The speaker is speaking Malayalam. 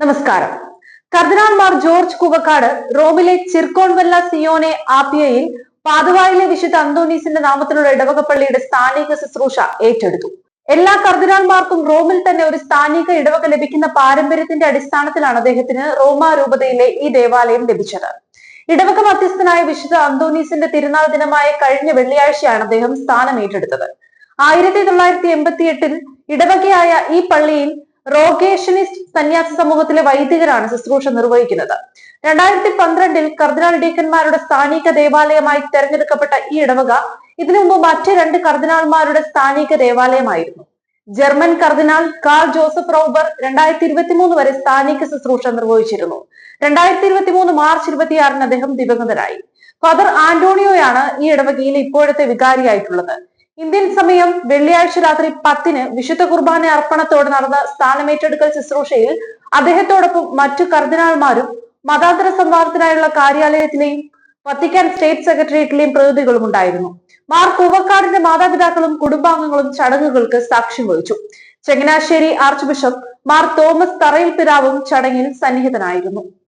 നമസ്കാരം. കർദിനാൾമാർ ജോർജ് കുവക്കാട് റോമിലെ ചിർക്കോൺവെല്ല സിയോനെ ആപ്പിയയിൽ പാതുവായിലെ വിശുദ്ധ അന്തോണീസിന്റെ നാമത്തിലുള്ള ഇടവകപ്പള്ളിയുടെ സ്ഥാനിക ശുശ്രൂഷ ഏറ്റെടുത്തു. എല്ലാ കർദിനാൾമാർക്കും റോമിൽ തന്നെ ഒരു സ്ഥാനിക ഇടവക ലഭിക്കുന്ന പാരമ്പര്യത്തിന്റെ അടിസ്ഥാനത്തിലാണ് അദ്ദേഹത്തിന് റോമ രൂപതയിലെ ഈ ദേവാലയം ലഭിച്ചത്. ഇടവക മധ്യസ്ഥനായ വിശുദ്ധ അന്തോണീസിന്റെ തിരുനാൾ ദിനമായ കഴിഞ്ഞ വെള്ളിയാഴ്ചയാണ് അദ്ദേഹം സ്ഥാനം ഏറ്റെടുത്തത്. ആയിരത്തി തൊള്ളായിരത്തി എൺപത്തി എട്ടിൽ ഇടവകയായ ഈ പള്ളിയിൽ റോഗേഷനിസ്റ്റ് സന്യാസ സമൂഹത്തിലെ വൈദികരാണ് ശുശ്രൂഷ നിർവഹിക്കുന്നത്. രണ്ടായിരത്തി പന്ത്രണ്ടിൽ കർദിനാൾ ഡീക്കന്മാരുടെ സ്ഥാനിക ദേവാലയമായി തെരഞ്ഞെടുക്കപ്പെട്ട ഈ ഇടവക ഇതിനു മുമ്പ് മറ്റ് രണ്ട് കർദിനാൾമാരുടെ സ്ഥാനിക ദേവാലയമായിരുന്നു. ജർമ്മൻ കർദിനാൾ കാൾ ജോസഫ് റോബർ രണ്ടായിരത്തി ഇരുപത്തി മൂന്ന് വരെ സ്ഥാനിക ശുശ്രൂഷ നിർവഹിച്ചിരുന്നു. രണ്ടായിരത്തി ഇരുപത്തി മൂന്ന് മാർച്ച് ഇരുപത്തിയാറിന് അദ്ദേഹം ദിവംഗതരായി. ഫാദർ ആന്റോണിയോയാണ് ഈ ഇടവകയിലെ ഇപ്പോഴത്തെ വികാരിയായിട്ടുള്ളത്. ഇന്ത്യൻ സമയം വെള്ളിയാഴ്ച രാത്രി പത്തിന് വിശുദ്ധ കുർബാന അർപ്പണത്തോടെ നടന്ന സ്ഥാനമേറ്റെടുക്കൽ ശുശ്രൂഷയിൽ അദ്ദേഹത്തോടൊപ്പം മറ്റു കർദിനാൾമാരും മതാന്തര സംവാദത്തിനായുള്ള കാര്യാലയത്തിലെയും വത്തിക്കാൻ സ്റ്റേറ്റ് സെക്രട്ടേറിയറ്റിലെയും പ്രതിനിധികളും ഉണ്ടായിരുന്നു. മാർ കൂവക്കാടിന്റെ മാതാപിതാക്കളും കുടുംബാംഗങ്ങളും ചടങ്ങുകൾക്ക് സാക്ഷ്യം വഹിച്ചു. Changanassery archbishop Mar Thomas Tharayil പിതാവും ചടങ്ങിൽ സന്നിഹിതനായിരുന്നു.